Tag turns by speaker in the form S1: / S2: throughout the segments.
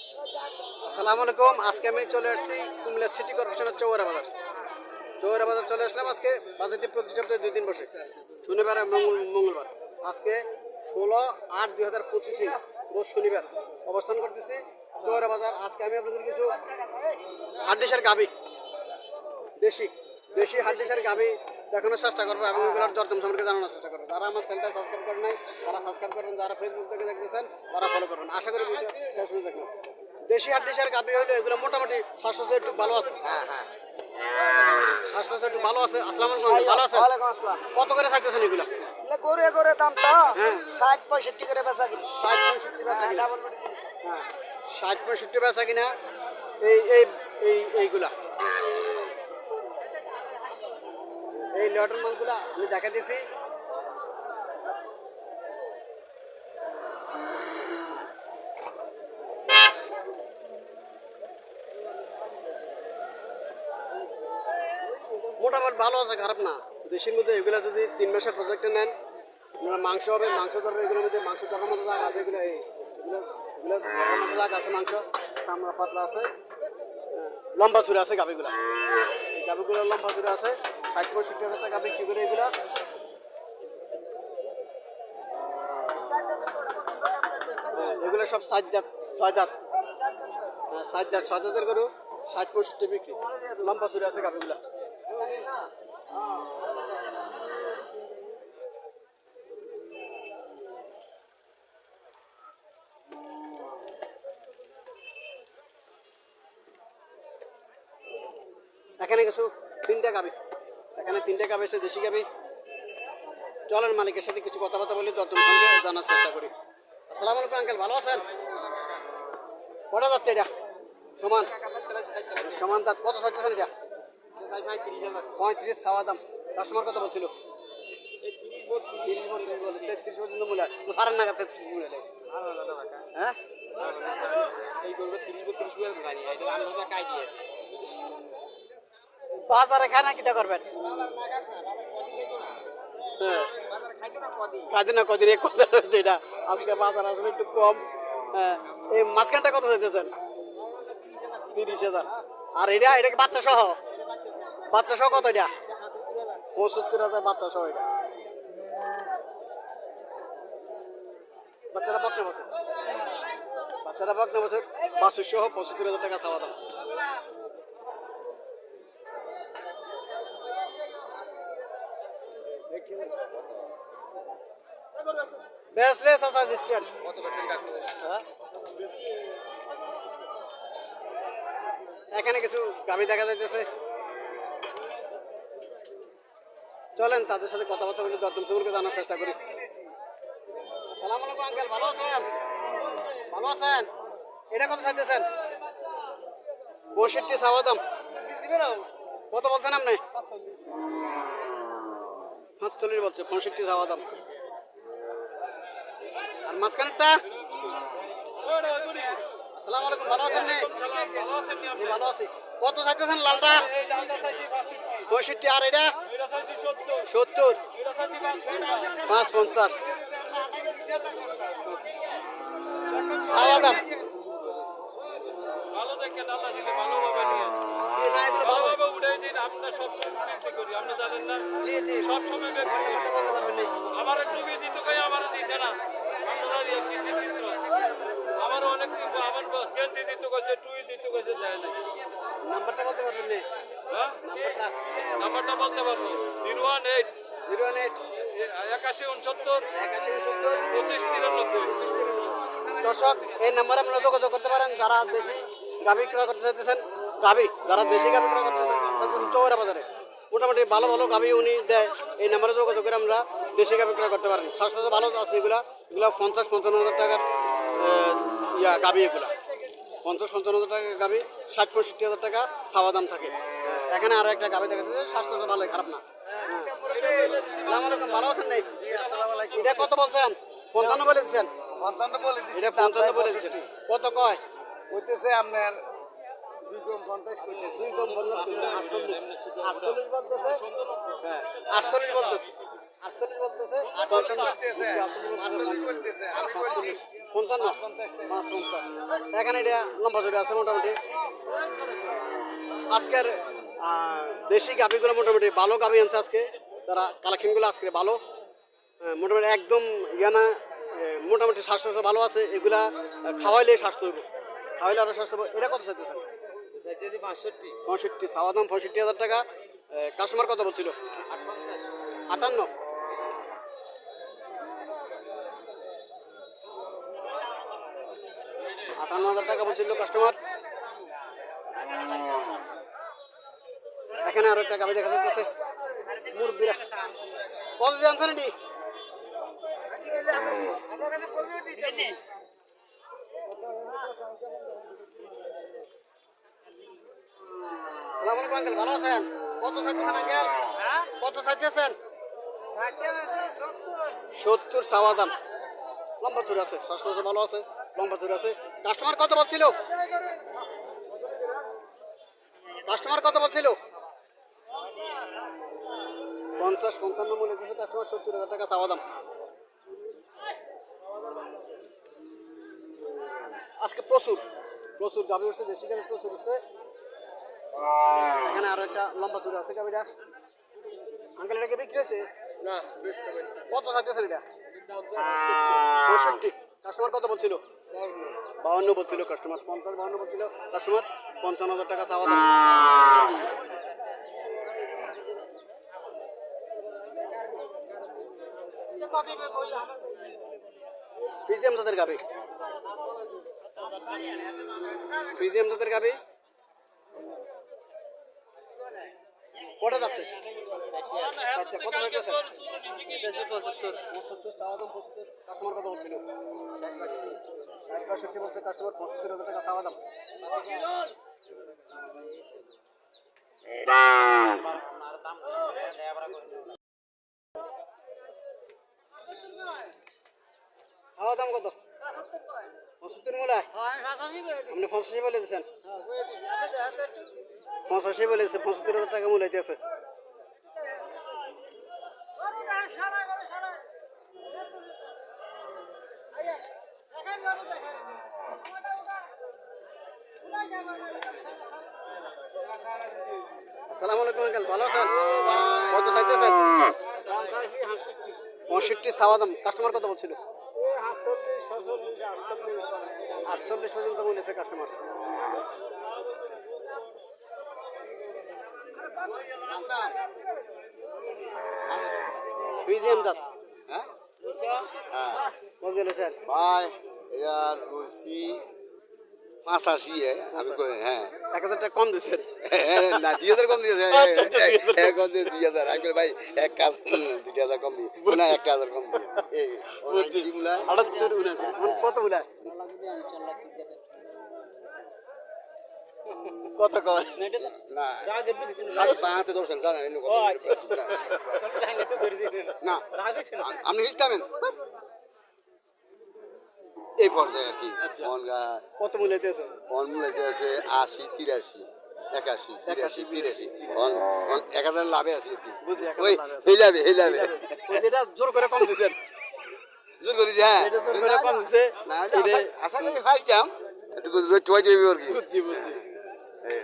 S1: আসসালামু আলাইকুম। আজকে আমি চলে আসছি কুমিল্লা সিটি কর্পোরেশনের চৌরা বাজার। চৌরা বাজার চলে আসলাম আজকে বাজারটি প্রতি সপ্তাহে দুই দিন বসে। শনিবার মঙ্গলবার। আজকে ষোলো আট দুই হাজার পঁচিশে রোজ শনিবার অবস্থান করতেছি চৌরা বাজার। আজকে আমি আপনাদের কিছু হাড্ডিসার গাবি দেশি দেশি হাড্ডিসার গাবি দেখানোর চেষ্টা করব এবং এগুলোর দরদাম সম্পর্কে জানানোর চেষ্টা করব। যারা আমার চ্যানেলটা সাবস্ক্রাইব করেন নাই তারা সাবস্ক্রাইব করবেন যারা ফেসবুক থেকে দেখতেছেন তারা ফলো করবেন আশা করি দেখবেন দেশি হাড্ডিসার গাবি হলে এগুলো মোটামুটি স্বাস্থ্য একটু ভালো আছে।
S2: হ্যাঁ হ্যাঁ।
S1: স্বাস্থ্য একটু ভালো আছে। আসসালামু আলাইকুম ভালো আছে কত করে চাইতেছেন এগুলো?
S2: গরু গরু দাম তো।
S1: হ্যাঁ।
S2: ষাট পঁয়ষট্টি করে বেচা কিনি।
S1: ষাট পঁয়ষট্টি বেচা কিনা। হ্যাঁ। ষাট পঁয়ষট্টি বেচা কিনা। এই এই এই এইগুলা। এই লটন মালগুলা আমি দেখা দিয়েছি। মোটামুটি ভালো আছে খারাপ না। দেশের মধ্যে এগুলো যদি তিন মাসের প্রজেক্টে নেন আপনারা মাংস হবে মাংস ধরবে এগুলোর মধ্যে মাংস ধরার মতো জায়গা আছে এগুলো এগুলো মতো জায়গা আছে মাংস। চামড়া পাতলা আছে হ্যাঁ, লম্বা চূড়া আছে গাবিগুলো। এই গাবিগুলো লম্বা চূড়া আছে। ষাট পঁয়ষট্টি হাজার টাকা বিক্রি করে এগুলো? হ্যাঁ, এগুলো সব সাত দাঁত ছয় হ্যাঁ, সাত দাঁত ছয় দাঁতের গরু ষাট পঁয়ষট্টি বিক্রি। লম্বা চূড়া আছে গাবিগুলো এখানে কিছু তিনটা গাবি এখানে তিনটে গাবি আছে, দেশি গাবি। চলেন মালিকের সাথে কিছু কথাবার্তা বলি দর্দম সঙ্গে জানার চেষ্টা করি। আসসালামু আলাইকুম, আঙ্কেল, ভালো আছেন? কটা যাচ্ছে এটা? সমান? সমান দাঁত কত চাচ্ছেন এটা? পঁয়ত্রিশ ছাওয়া দাম। কাস্টমার কত বলছিল। হয়। বাজারে খানা কিটা করবেন? হ্যাঁ। কাজে না কদিন, এক হচ্ছে আজকে বাজার আসলে একটু কম। হ্যাঁ। এই মাঝখানটা কত চাইতেছেন? তিরিশ হাজার। আর এটা এটা বাচ্চা সহ? বাচ্চা সহ কত এটা? পঁচাত্তর হাজার বাচ্চা সহ এটা। বাচ্চাটা বকনা বছর বাচ্চাটা বকনা বছর বাসুর সহ পঁচাত্তর হাজার টাকা চাওয়া দাম। বেসলে চাচা হ্যাঁ? এখানে কিছু গাড়ি দেখা যাইতেছে। চলেন, তাদের সাথে কথাবার্তা বলে দরদম সম্পর্কে জানার চেষ্টা করি। সালাম আলাইকুম, আঙ্কেল। ভালো আছেন? ভালো আছেন? এটা কত চাইতেছেন? পঁয়ষট্টি সাবাদাম কত বলছেন আপনি? সাতচল্লিশ বলছে, পঁয়ষট্টি সাবাদাম আর মাঝখানেরটা? আসসালামু আলাইকুম, ভালো আছেন নে? ভালো আছি। কত চাইতেছেন লালটা? পঁয়ষট্টি, আর এটা? সত্তর। পাঁচ পঞ্চাশ। সাওয়া দাম।
S3: ভালো দেখেন আল্লাহ দিলে
S1: এগুলো ভালো
S3: দিন আপনার সব বিক্রি করি? আপনি জানেন না
S1: জি জি।
S3: সব বিক্রি
S1: আমার
S3: করি।
S1: নাম্বারটা বলতে পারবেন না।
S3: আমার একটু দিত কই আমার দিছে না। আপনারা ইয়ে কিসে দিত আমার অনেক আমার গেঞ্জি দিত কইছে টুই দিত কইছে দেয় না
S1: নাম্বারটা বলতে পারবেন না।
S3: হ্যাঁ?
S1: নাম্বারটা।
S3: নাম্বারটা বলতে পারব। Zero one eight.
S1: Zero one eight.
S3: একাশি উনসত্তর।
S1: একাশি উনসত্তর।
S3: পঁচিশ তিরানব্বই।
S1: দর্শক এই নাম্বারে আপনারা যোগাযোগ করতে পারেন। যারা দেশি গাভি ক্রয় করতে চাইতেছেন গাভি যারা দেশি গাভি ক্রয় করতে চাইতেছেন চৌরা বাজারে। মোটামুটি ভালো ভালো গাভি উনি দেয়। এই নাম্বারে যোগাযোগ করে আমরা দেশি গাভি ক্রয় করতে পারেন। স্বাস্থ্য ভালো আছে এগুলা। এগুলা পঞ্চাশ পঞ্চান্ন হাজার টাকার ইয়া গাভি এগুলা। পঞ্চাশ পঞ্চান্ন হাজার টাকা গাভি ষাট পঁয়ষট্টি হাজার টাকা ছাওয়া দাম থাকে। এখানে আরও একটা গাভি দেখা যাচ্ছে স্বাস্থ্য ভালো খারাপ না। আসসালামু আলাইকুম ভালো আছেন নাই এটা কত বলছেন? পঞ্চান্ন বলে দিচ্ছেন।
S2: পঞ্চান্ন বলে
S1: এটা পঞ্চান্ন বলে দিচ্ছেন। কত কয়?
S2: কইতেছে আপনার
S1: আটচল্লিশ। বলতেছে? আটচল্লিশ পঞ্চান্ন। পাঁচ পঞ্চাশ। এখানে এটা লম্বা আছে মোটামুটি। আজকের দেশি গাভিগুলো মোটামুটি ভালো গাভি আনছে আজকে। তারা কালেকশনগুলো আজকে ভালো। মোটামুটি একদম ইয়ানা আহ, মোটামুটি স্বাস্থ্য ভালো আছে। এগুলা খাওয়াইলে স্বাস্থ্য খাওয়াইলে আরও স্বাস্থ্য এটা কত চাইতেছেন? পঁয়ষট্টি। চাওয়া দাম পঁয়ষট্টি হাজার টাকা। কাস্টমার কত বলছিল? আটান্ন। আটান্ন হাজার টাকা বলছিল কাস্টমার এখানে আরও একটা গাড়ি দেখা যাচ্ছে। মুরব্বীরা। কত জানছেন এটি সালাম আলাইকুম আঙ্কেল ভালো আছেন? কত চাইতেছেন আঙ্কেল কত চাইতেছেন সত্তর। চাওয়া দাম। লম্বা চুরি আছে স্বাস্থ্য ভালো আছে লম্বা চুরি আছে। কাস্টমার কত বলছিল? কাস্টমার কত বলছিল? পঞ্চাশ পঞ্চান্ন মূল্য দিচ্ছে কাস্টমার সত্তর হাজার টাকা চাওয়া দাম। আজকে প্রচুর প্রচুর গাভি উঠছে দেশি গাভি প্রচুর উঠছে এখানে আরও একটা লম্বা চুরি আছে গাভিটা আঙ্কেল এটাকে বিক্রি হয়েছে?
S3: না
S1: কত চাইতেছেন এটা? পঁয়ষট্টি। কাস্টমার কত বলছিল? বাউন্ন। বলছিল কাস্টমার পঞ্চাশ বাউন্ন বলছিল। কাস্টমার পঞ্চান্ন হাজার টাকা চাওয়া দাম। ফ্রিজিয়াম জাতের গাবি ফ্রিজিয়াম জাতের গাবি কটা যাচ্ছে চারটে। কত কাস্টমার বলছে কাস্টমার টাকা চাওয়া দাম দাম কত? পঁচাত্তর মূলা আপনি পঁচাশি বলে পঁচাশি বলে দিয়েছে পঁচাত্তর হাজার টাকা মূল্য আছে আসসালামু আলাইকুম আঙ্কেল, ভালো কাস্টমার কত বলছিল? আটচল্লিশ পর্যন্ত বলেছে কাস্টমার বিজিএম
S2: হ্যাঁ?
S1: দিল স্যার?
S2: ভাই এটা বলছি পাঁচাশি হ্যাঁ।
S1: এক হাজার টাকা কম দিয়েছে
S2: না দুই হাজার কম দিয়েছে।
S1: আচ্ছা, আচ্ছা,
S2: এক হাজার দুই হাজার। আঙ্কেল ভাই এক হাজার দুই হাজার কম দিয়ে। না এক হাজার কম দিয়ে।
S1: এখন কত বলে? কত কয়
S2: না ধরছেন জানেন এমনি না আপনি হিসতামেন এই পর্যায়ে আর কি। অনগা
S1: কত মূল্য দিয়েছে
S2: অনমূল্যতে আছে আশি তিরাশি একাশি তিরাশি অন- এক হাজার লাভে আছে ওই
S1: আছে।
S2: লাভে
S1: ওই যেটা জোর করে কম দিয়েছেন।
S2: জোর করি হ্যাঁ।
S1: এটা জোর করে কম দিছে এটা
S2: আশা করি হাইতাম একটু চুয়াই যাবি আর কি।
S1: বুঝছি বুঝছি।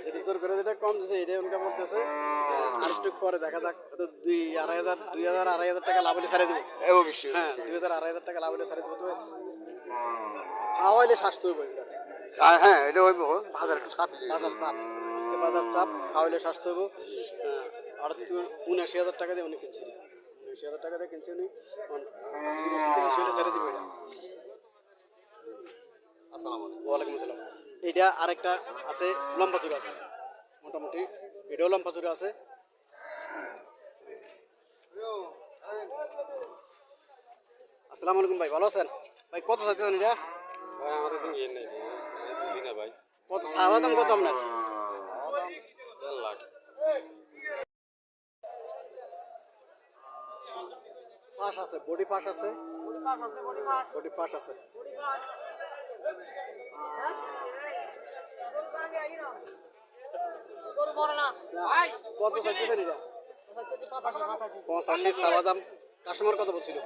S1: এটা জোর করে যেটা কম দিছে এটা উনকা বলতেছে। আর একটু পরে দেখা যাক দুই আড়াই হাজার দুই হাজার আড়াই হাজার টাকা লাভ হলে ছাড়ে দেবো।
S2: অবশ্যই
S1: হ্যাঁ দুই হাজার আড়াই হাজার টাকা লাভ হলে ছাড়ে দেবো। তবে খাওয়াইলে স্বাস্থ্য হইব।
S2: হ্যাঁ, এটা হইব বাজার একটু চাপ।
S1: বাজার চাপ। আজকে বাজার চাপ খাওয়াইলে স্বাস্থ্য হইব। আর উনআশি হাজার টাকা দিয়ে উনি কিনছি। উনআশি হাজার টাকা দিয়ে কিনছি উনি। ছেড়ে দিবে এটা।
S2: আসসালামু আলাইকুম।
S1: ওয়ালাইকুম আসসালাম। এটা আরেকটা আছে লম্বা চূড়া আছে। মোটামুটি এটাও লম্বা চূড়া আছে। আসসালামু আলাইকুম ভাই ভালো আছেন? ভাই কত চাইতেছেন এটা?
S3: ভাই আমাদের তো ইয়ে নেই বুঝি না ভাই।
S1: কত চাওয়া দাম কত আপনার?
S3: দেড় লাখ।
S1: পাশ আছে বডি পাশ আছে? বডি পাশ আছে। কত চাইতেছেন এটা? পঁচাশি চাওয়া দাম। কাস্টমার কত বলছিল?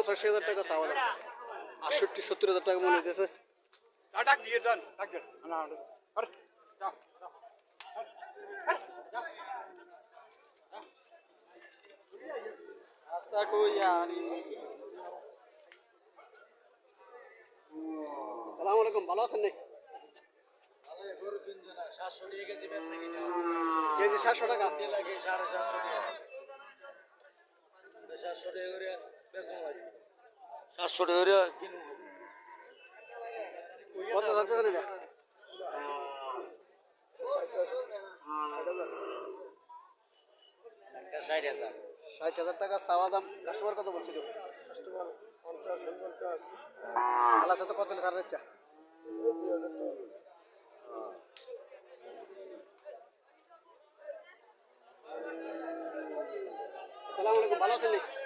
S1: পঁচাশি হাজার টাকা চাওয়া দাম আটষট্টি সত্তর হাজার টাকা মনে হইতেছে।
S3: রাস্তা কই আনি
S1: সালাম আলাইকুম ভালো আছেন নি? কেজি সাতশো টাকা।
S3: সাতশো টাকা করে
S1: কত যাচ্ছেন এটা
S3: ষাট হাজার।
S1: টাকা চাওয়া দাম। কাস্টমার কত বলছিল কাস্টমার পঞ্চাশ পঞ্চাশ আল্লাহ সাথে কত লেখার ইচ্ছা? আসসালামু আলাইকুম ভালো আছেন?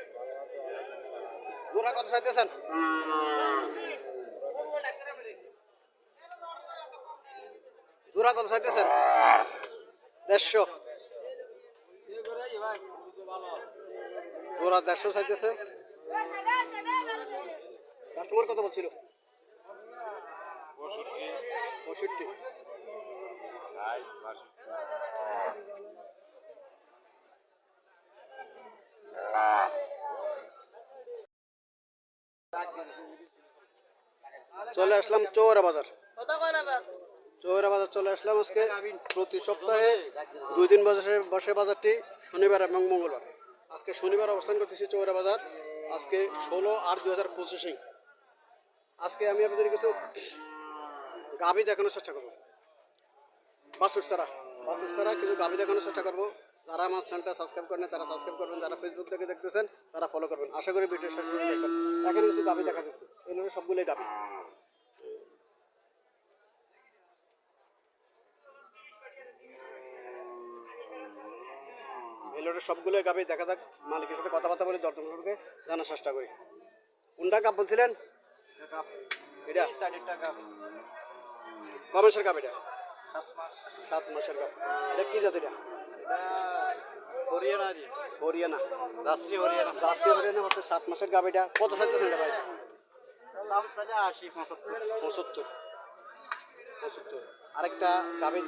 S1: জোড়া কত চাইতেছেন? জোড়া কত চাইতেছেন? দেড়শো। জোড়া দেড়শো চাইতেছে। কাস্টমার কত বলছিল? পঁয়ষট্টি। চলে আসলাম চৌরা বাজার। চৌরা বাজার চলে আসলাম আজকে প্রতি সপ্তাহে দুই দিন বসে বসে বাজারটি শনিবার এবং মঙ্গলবার। আজকে শনিবার অবস্থান করতেছি চৌরা বাজার। আজকে ষোলো আট দু হাজার পঁচিশে। আজকে আমি আপনাদের কিছু গাভি দেখানোর চেষ্টা করব। বাসুর সারা বাসুর সারা কিছু গাভি দেখানোর চেষ্টা করব। যারা আমার চ্যানেলটা সাবস্ক্রাইব করেন তারা সাবস্ক্রাইব করবেন। যারা ফেসবুক থেকে দেখতেছেন, তারা ফলো করবেন। আশা করি ভিডিও শেষ দেখবেন। এখানে কিছু গাভি দেখা যাচ্ছে। এগুলো সবগুলোই এলোটের সবগুলোই গাভি দেখা যাক। মালিকের সাথে কথাবার্তা বলে, দর্শন সম্পর্কে জানার চেষ্টা করি। কোনটা কাপ বলছিলেন? এটা? কাপ এটা? সাত মাসের কাপ এটা কি জাত এটা
S2: হরিয়ানা জি
S1: হরিয়ানা।
S2: রাষ্ট্রীয় হরিয়ানা।
S1: জার্সি হরিয়ানা হচ্ছে সাত মাসের গাভিটা কত চাইতেছেন এটা ভাই?
S2: দাম চাইলে আশি পঁচাত্তর।
S1: পঁচাত্তর। পঁচাত্তর। আরেকটা গাভি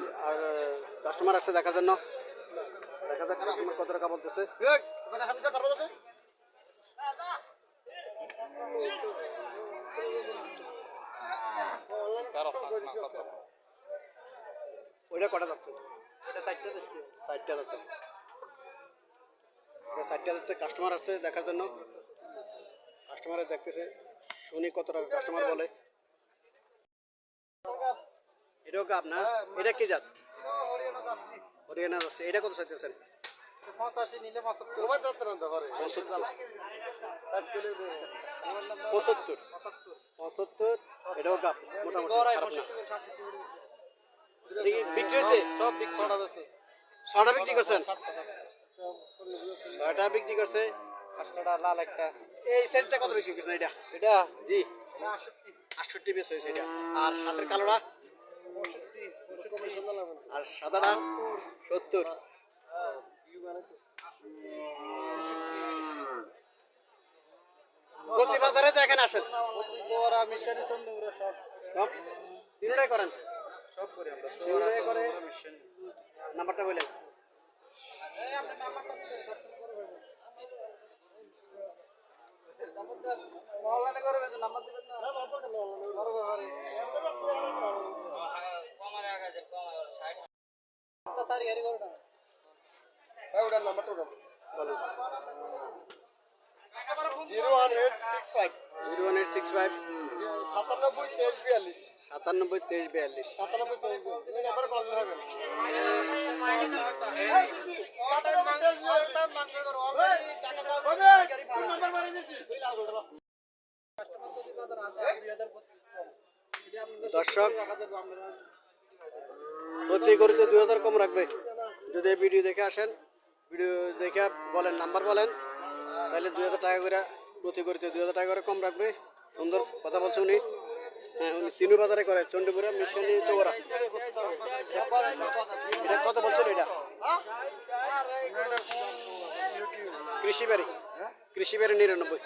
S1: কাস্টমার আসছে দেখার জন্য। দেখা যাক কাস্টমার কত টাকা বলতেছে? ওইটা কটা যাচ্ছে?
S2: দিচ্ছে।
S1: যাচ্ছে কাস্টমার আসছে দেখার জন্য। কাস্টমারে দেখতেছে শুনি কত টাকা কাস্টমার বলে। এটাও গাব না? এটা কি জাত?
S2: হরিয়ানা যাচ্ছে
S1: এটা কত চাইতেছেন
S2: পঁচাশি নিলে পঁচাত্তর।
S1: পঁচাত্তর। পঁচাত্তর। এটাও গাব মোটামুটি বিক্রি হয়েছে?
S2: সব ছটা বেশি
S1: ছটা বিক্রি করছেন? ছয়টা বিক্রি করছে?
S2: পাঁচটা লাল একটা।
S1: এই সেটটা কত বেশি করছেন এটা?
S2: এটা?
S1: জি। আটষট্টি। বেশ হয়েছে এটা। আর সাতের কালোটা? আর সাদাটা? সত্তর। প্রতি বাজারে তো এখানে আসেন। তিনটাই করেন?
S2: সব করি আমরা।
S1: তিনটাই করে
S2: মিশানি
S1: নাম্বারটা বললেন
S2: অনলাইনে করে বেশি নাম্বার দিবেন না? বড় ব্যাপারে। সারি হারি করে না ওটার নাম্বারটা ওটা zero one eight six five
S1: zero one eight six five
S2: তেইশ বিয়াল্লিশ
S1: সাতানব্বই তেইশ বিয়াল্লিশ। দর্শক, প্রতি গরুতে দুই হাজার কম রাখবে। যদি ভিডিও দেখে আসেন, ভিডিও দেখে বলেন, নাম্বার বলেন, তাহলে দুই হাজার টাকা করে প্রতি গরুতে দুই হাজার টাকা করে কম রাখবে। সুন্দর কথা বলছে উনি। হ্যাঁ তিনু বাজারে করে, চণ্ডীপুরে মিশালি চৌরা এটা কত বলছিল এটা? কৃষি বাড়ি কৃষি বাড়ি নিরানব্বই।